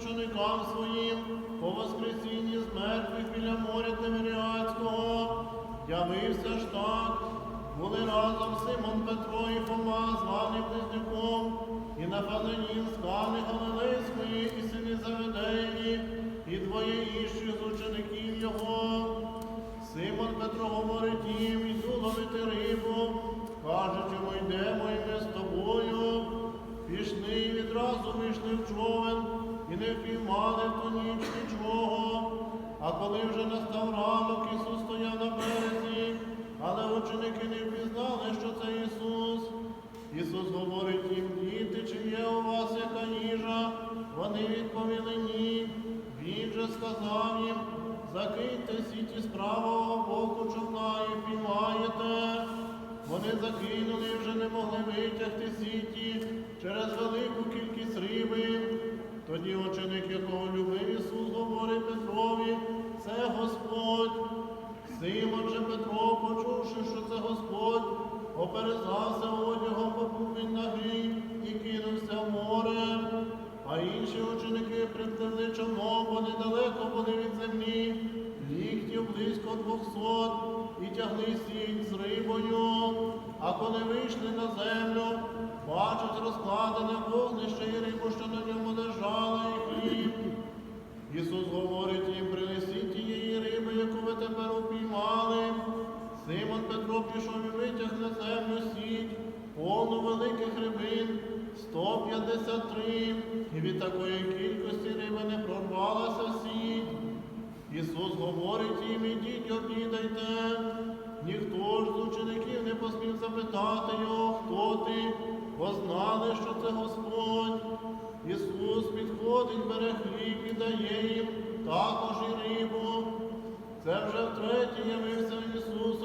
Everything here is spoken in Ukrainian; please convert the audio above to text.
ученикам своїм по воскресінні з мертвих біля моря Тиверіадського. Явився ж так, були разом Симон Петро і Фома, званий Близнюком, і Нафананін з Кани Галилейської, і сини Заведеї, і двоє інших з учеників його. Симон Петро говорить їм, іду ловити рибу, кажуть йому, йдемо і ми з тобою. Пішли відразу вийшли в човен, і не впіймали в ту ніч нічого. А коли вже настав ранок, Ісус стояв на березі, але ученики не впізнали, що це Ісус. Ісус говорить їм, діти, чи є у вас яка їжа? Вони відповіли ні. Він же сказав їм, закиньте сіті з правого боку човна і піймаєте. Вони закинули і вже не могли витягти сіті оперезався одягом, побув він нагий і кинувся в море. А інші ученики припливли човном, бо недалеко були від землі, ліктів близько двохсот, і тягли сінь з рибою. А коли вийшли на землю, бачать розкладене вогнище і рибу, що на ньому лежала, і хліб. Ісус говорить їм, принесіть тієї риби, яку ви тепер упіймали. Симон Петро пішов і витяг на землю сіть, повну великих рибин, 153, і від такої кількості риби не прорвалася сіть. Ісус говорить їм, ідіть, обідайте. Ніхто ж з учеників не посмів запитати його, хто ти, бо знали, що це Господь. Ісус підходить, бере хліб і дає їм також і рибу. Це вже втретє явився Ісус